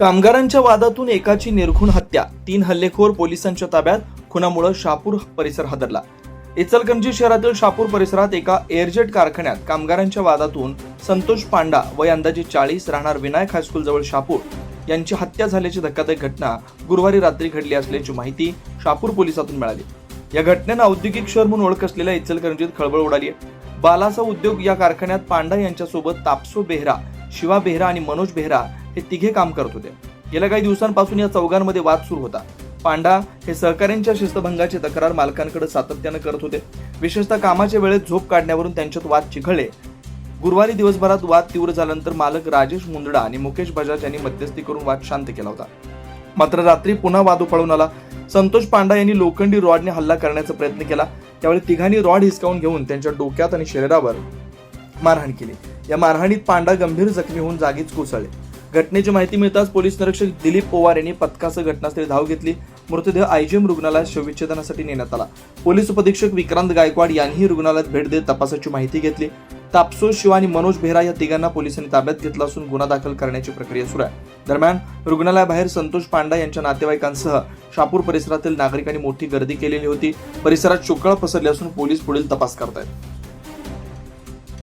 कामगारांच्या वादातून एकाची निर्घुण हत्या तीन हल्लेखोर पोलिसांच्या ताब्यात खुनामुळे शापूर परिसर हादरला. इचलकरंजी शहरातील शापूर परिसरात एका एअरजेट कारखान्यात कामगारांच्या वादातून संतोष पांडा वय अंदाजे चाळीस राहणार विनायक हायस्कूल जवळ शापूर. यांची हत्या झाल्याची धक्कादायक घटना गुरुवारी रात्री घडली असल्याची माहिती शापूर पोलिसातून मिळाली. या घटनेनं औद्योगिक शहर म्हणून ओळख असलेल्या इचलकरंजीत खळबळ उडाली आहे. बालासा उद्योग या कारखान्यात पांडा यांच्यासोबत तापसो बेहरा शिवा बेहरा आणि मनोज बेहरा हे तिघे काम करत होते. गेल्या काही दिवसांपासून या चौघांमध्ये वाद सुरू होता. पांडा हे सहकाऱ्यांच्या शिस्तभंगाची तक्रार मालकांकडे सातत्यानं करत होते. विशेषतः कामाच्या वेळेत झोप काढण्यावरून त्यांच्यात वाद चिघळले. गुरुवारी दिवसभरात वाद तीव्र झाल्यानंतर मालक राजेश मुंदडा आणि मुकेश बजाज यांनी मध्यस्थी करून वाद शांत केला होता. मात्र रात्री पुन्हा वाद उफाळून आला. संतोष पांडा यांनी लोखंडी रॉडने हल्ला करण्याचा प्रयत्न केला. त्यावेळी तिघांनी रॉड हिसकावून घेऊन त्यांच्या डोक्यात आणि शरीरावर मारहाण केली. या मारहाणीत पांडा गंभीर जखमी होऊन जागीच कोसळले. घटनेची माहिती मिळताच पोलीस निरीक्षक दिलीप पोवार यांनी पथकासह घटनास्थळी धाव घेतली. मृतदेह आयजीएम रुग्णालयात शवविच्छेदनासाठी नेण्यात आला. पोलीस उपधीक्षक विक्रांत गायकवाड यांनीही रुग्णालयात भेट देत तपासाची माहिती घेतली. तापसो शिवा आणि मनोज बेहरा या तिघांना पोलिसांनी ताब्यात घेतला असून गुन्हा दाखल करण्याची प्रक्रिया सुरू आहे. दरम्यान रुग्णालयाबाहेर संतोष पांडा यांच्या नातेवाईकांसह शापूर परिसरातील नागरिकांनी मोठी गर्दी केलेली होती. परिसरात शोकळ पसरली असून पोलीस पुढील तपास करतायत.